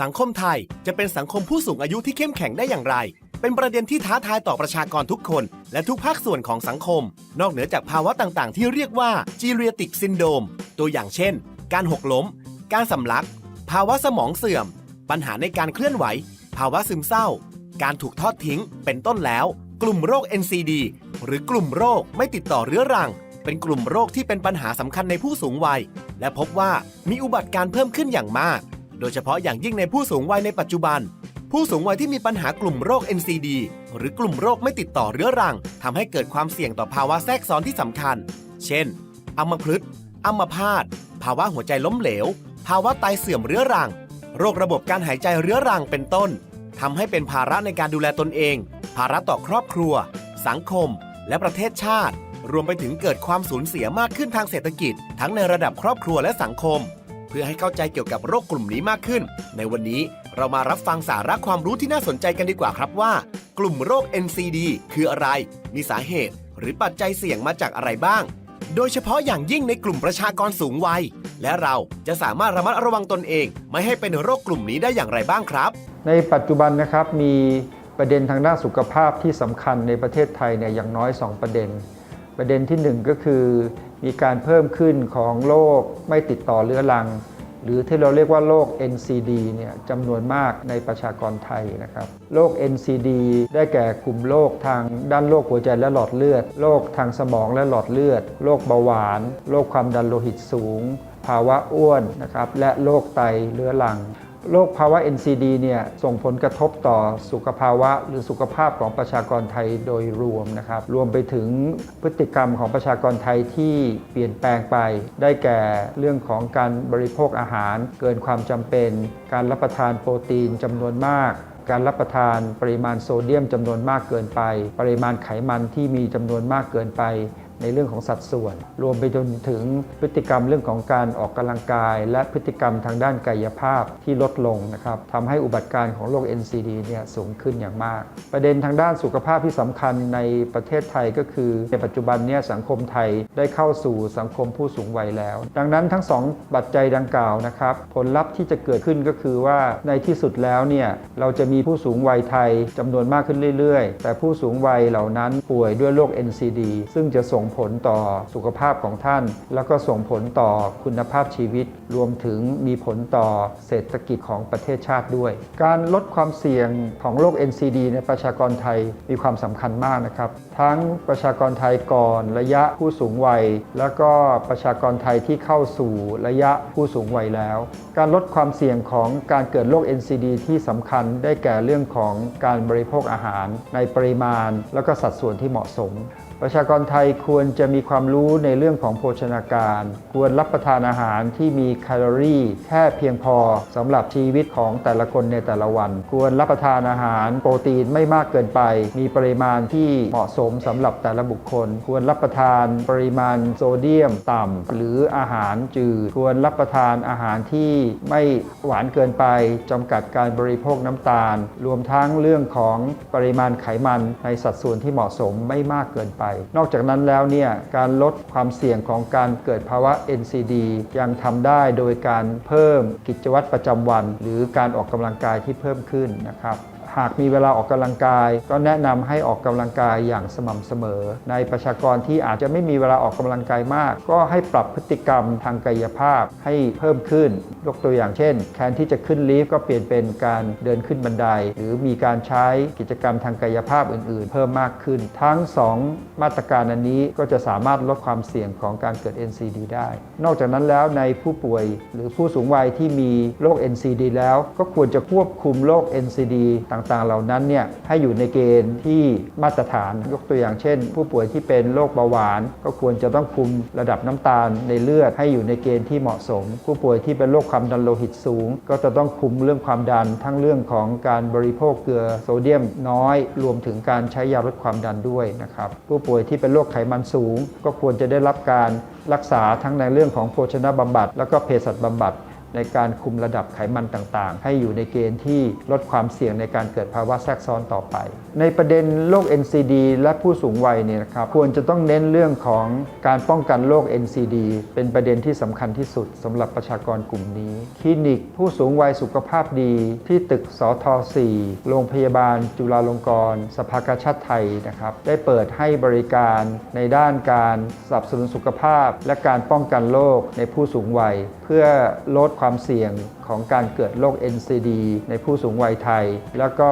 สังคมไทยจะเป็นสังคมผู้สูงอายุที่เข้มแข็งได้อย่างไร เป็นประเด็นที่ท้าทายต่อประชากรทุกคน และทุกภาคส่วนของสังคม นอกเหนือจากภาวะต่างๆ ที่เรียกว่า geriatric syndrome ตัวอย่างเช่น การหกล้ม การสำลัก ภาวะสมองเสื่อม ปัญหาในการเคลื่อนไหว ภาวะซึมเศร้า การถูกทอดทิ้ง เป็นต้นแล้ว กลุ่มโรค NCD หรือกลุ่มโรคไม่ติดต่อเรื้อรัง เป็นกลุ่มโรคที่เป็นปัญหาสำคัญในผู้สูงวัย และพบว่ามีอุบัติการ์เพิ่มขึ้นอย่างมาก โดยเฉพาะอย่างยิ่งในผู้สูงวัยในปัจจุบัน ผู้สูงวัยที่มีปัญหากลุ่มโรค NCD หรือกลุ่มโรคไม่ติดต่อเรื้อรังทำให้เกิดความเสี่ยงต่อภาวะแทรกซ้อนที่สำคัญ เช่น อัมพฤกษ์อัมพาต ภาวะหัวใจล้มเหลว ภาวะไตเสื่อมเรื้อรัง โรคระบบการหายใจเรื้อรังเป็นต้นทำให้เป็นภาระในการดูแลตนเอง ภาระต่อครอบครัว สังคม และประเทศชาติ รวมไปถึงเกิดความสูญเสียมากขึ้นทางเศรษฐกิจ ทั้งในระดับครอบครัวและสังคม พื่อให้เข้าใจเกี่ยวกับโรคกลุ่มนี้มากขึ้น ในวันนี้เรามารับฟังสาระความรู้ที่น่าสนใจกันดีกว่าครับว่า กลุ่มโรค NCD คืออะไร มีสาเหตุ หรือปัจจัยเสี่ยงมาจากอะไรบ้าง โดยเฉพาะอย่างยิ่งในกลุ่มประชากรสูงวัย และเราจะสามารถระมัดระวังตนเอง ไม่ให้เป็นโรคกลุ่มนี้ได้อย่างไรบ้างครับ ในปัจจุบันนะครับมีประเด็นทางด้านสุขภาพที่สำคัญในประเทศไทยเนี่ยอย่างน้อย 2 ประเด็น ประเด็นที่ 1 ก็คือ มีการเพิ่มขึ้นของโรคไม่ติดต่อเรื้อรัง หรือที่เราเรียกว่าโรค NCD เนี่ยจำนวนมากในประชากรไทยนะครับโรค NCD ได้แก่กลุ่มโรคทางด้านโรคหัวใจและหลอดเลือดโรคทางสมองและหลอดเลือดโรคเบาหวานโรคความดันโลหิตสูง ภาวะอ้วนนะครับและโรคไตเรื้อรัง โรคภาวะ NCD เนี่ยส่งผลกระทบต่อสุขภาวะหรือสุขภาพของประชากรไทยโดยรวมนะครับ รวมไปถึงพฤติกรรมของประชากรไทยที่เปลี่ยนแปลงไป ได้แก่เรื่องของการบริโภคอาหาร เกินความจำเป็น การรับประทานโปรตีนจำนวนมากการรับประทานปริมาณโซเดียมจำนวนมากเกินไป ปริมาณไขมันที่มีจำนวนมากเกินไป ในเรื่องของสัดส่วน รวมไปจนถึงพฤติกรรมเรื่องของการออกกำลังกาย และพฤติกรรมทางด้านกายภาพที่ลดลงนะครับทำให้อุบัติการณ์ของโรค NCD เนี่ยสูงขึ้นอย่างมาก ประเด็นทางด้านสุขภาพที่สำคัญในประเทศไทยก็คือ ในปัจจุบันเนี่ยสังคมไทยได้เข้าสู่สังคมผู้สูงวัยแล้ว ดังนั้นทั้งสองปัจจัยดังกล่าวนะครับผลลัพธ์ที่จะเกิดขึ้นก็คือว่าในที่สุดแล้วเนี่ยเราจะมีผู้สูงวัยไทยจำนวนมากขึ้นเรื่อย ๆ แต่ผู้สูงวัยเหล่านั้นป่วยด้วยโรค NCD ซึ่งจะส่งผลต่อสุขภาพของท่าน แล้วก็ส่งผลต่อคุณภาพชีวิต รวมถึงมีผลต่อเศรษฐกิจของประเทศชาติด้วย การลดความเสี่ยงของโรค NCD ในประชากรไทยมีความสำคัญมากนะครับ ทั้งประชากรไทยก่อนระยะผู้สูงวัย แล้วก็ประชากรไทยที่เข้าสู่ระยะผู้สูงวัยแล้ว การลดความเสี่ยงของการเกิดโรค NCD ที่สำคัญได้แก่เรื่องของการบริโภคอาหารในปริมาณ แล้วก็สัดส่วนที่เหมาะสม ประชากรไทยควรจะมีความรู้ในเรื่องของโภชนาการ ควรรับประทานอาหารที่มีแคลอรี่แค่เพียงพอสำหรับชีวิตของแต่ละคนในแต่ละวัน ควรรับประทานอาหารโปรตีนไม่มากเกินไป มีปริมาณที่เหมาะสมสำหรับแต่ละบุคคล ควรรับประทานปริมาณโซเดียมต่ำหรืออาหารจืด ควรรับประทานอาหารที่ไม่หวานเกินไปจำกัดการบริโภคน้ำตาล รวมทั้งเรื่องของปริมาณไขมันในสัดส่วนที่เหมาะสมไม่มากเกินไปนอกจากนั้นแล้วเนี่ยการลดความเสี่ยงของการเกิดภาวะ NCD ยังทำได้โดยการเพิ่มกิจวัตรประจำวัน หรือการออกกำลังกายที่เพิ่มขึ้นนะครับ หากมีเวลาออกกำลังกาย ก็แนะนำให้ออกกำลังกายอย่างสม่ำเสมอ ในประชากรที่อาจจะไม่มีเวลาออกกำลังกายมาก ก็ให้ปรับพฤติกรรมทางกายภาพให้เพิ่มขึ้น ยกตัวอย่างเช่นแทนที่จะขึ้นลิฟต์ก็เปลี่ยนเป็นการเดินขึ้นบันได หรือมีการใช้กิจกรรมทางกายภาพอื่น ๆ เพิ่มมากขึ้น ทั้ง 2 มาตรการอันนี้ก็จะสามารถลดความเสี่ยงของการเกิด NCD ได้ นอกจากนั้นแล้วในผู้ป่วยหรือผู้สูงวัยที่มีโรค NCD แล้ว ก็ควรจะควบคุมโรค NCD ต่างๆ เหล่านั้นเนี่ยให้อยู่ในเกณฑ์ที่มาตรฐานยกตัวอย่างเช่น ผู้ป่วยที่เป็นโรคเบาหวาน ก็ควรจะต้องคุมระดับน้ำตาลในเลือดให้อยู่ในเกณฑ์ที่เหมาะสม ผู้ป่วยที่เป็นโรคความดันโลหิตสูง ก็จะต้องคุมเรื่องความดันทั้งเรื่องของการบริโภคเกลือโซเดียมน้อย รวมถึงการใช้ยาลดความดันด้วยนะครับผู้ป่วยที่เป็นโรคไขมันสูง ก็ควรจะได้รับการรักษาทั้งในเรื่องของโภชนะบำบัด แล้วก็เภสัชบำบัด ในการคุมระดับไขมันต่างๆ ให้อยู่ในเกณฑ์ที่ลดความเสี่ยงในการเกิดภาวะแทรกซ้อนต่อไป ในประเด็นโรค NCD และผู้สูงวัยเนี่ยนะครับควรจะต้องเน้นเรื่องของการป้องกันโรค NCD เป็นประเด็นที่สำคัญที่สุดสำหรับประชากรกลุ่มนี้คลินิกผู้สูงวัยสุขภาพดีที่ตึกสท4โรงพยาบาล จุฬาลงกรณ์สภากาชาติไทยนะครับได้เปิดให้บริการในด้านการสนับสนุนสุขภาพ และการป้องกันโรคในผู้สูงวัย พื่อลดความเสี่ยงของการเกิดโรค NCD ในผู้สูงวัยไทย แล้วก็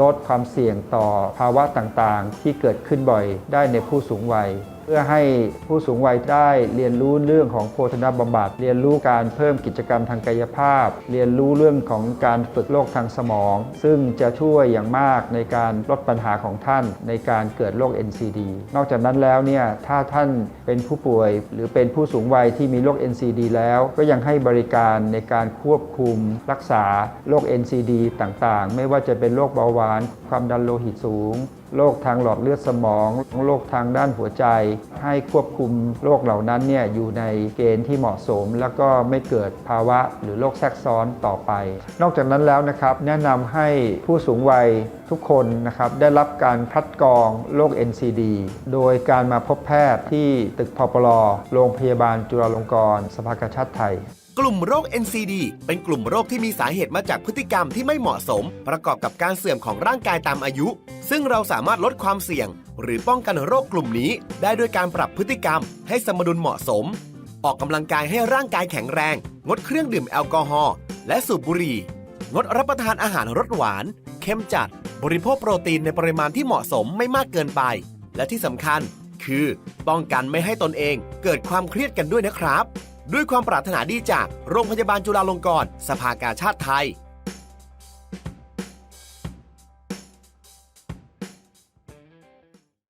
ลดความเสี่ยงต่อภาวะต่างๆ ที่เกิดขึ้นบ่อยได้ในผู้สูงวัย พื่อให้ผู้สูงวัยได้เรียนรู้เรื่องของโพธนาบำบัด เรียนรู้การเพิ่มกิจกรรมทางกายภาพ เรียนรู้เรื่องของการฝึกโรคทางสมอง ซึ่งจะช่วยอย่างมากในการลดปัญหาของท่านในการเกิดโรค NCD นอกจากนั้นแล้วเนี่ยถ้าท่านเป็นผู้ป่วย หรือเป็นผู้สูงวัยที่มีโรค NCD แล้ว ก็ยังให้บริการในการควบคุมรักษาโรค NCD ต่างๆ ไม่ว่าจะเป็นโรคเบาหวาน ความดันโลหิตสูงโรคทางหลอดเลือดสมองโรคทางด้านหัวใจ ให้ควบคุมโรคเหล่านั้นเนี่ยอยู่ในเกณฑ์ที่เหมาะสม แล้วก็ไม่เกิดภาวะหรือโรคแทรกซ้อนต่อไป นอกจากนั้นแล้วนะครับแนะนำให้ผู้สูงวัยทุกคนนะครับได้รับการคัดกรองโรค NCD โดยการมาพบแพทย์ที่ตึกพปลโรงพยาบาลจุฬาลงกรณ์สภากาชาติไทย กลุ่มโรค NCD เป็นกลุ่มโรคที่มีสาเหตุมาจากพฤติกรรมที่ไม่เหมาะสม ประกอบกับการเสื่อมของร่างกายตามอายุ ซึ่งเราสามารถลดความเสี่ยง หรือป้องกันโรคกลุ่มนี้ ได้ด้วยการปรับพฤติกรรม ให้สมดุลเหมาะสม ออกกำลังกายให้ร่างกายแข็งแรง งดเครื่องดื่มแอลกอฮอล์และสูบบุหรี่ งดรับประทานอาหารรสหวาน เข้มจัด บริโภคโปรตีนในปริมาณที่เหมาะสมไม่มากเกินไป และที่สำคัญ คือ ป้องกันไม่ให้ตนเองเกิดความเครียดกันด้วยนะครับ ด้วยความปรารถนาดีจากโรงพยาบาลจุฬาลงกรณ์สภากาชาติไทย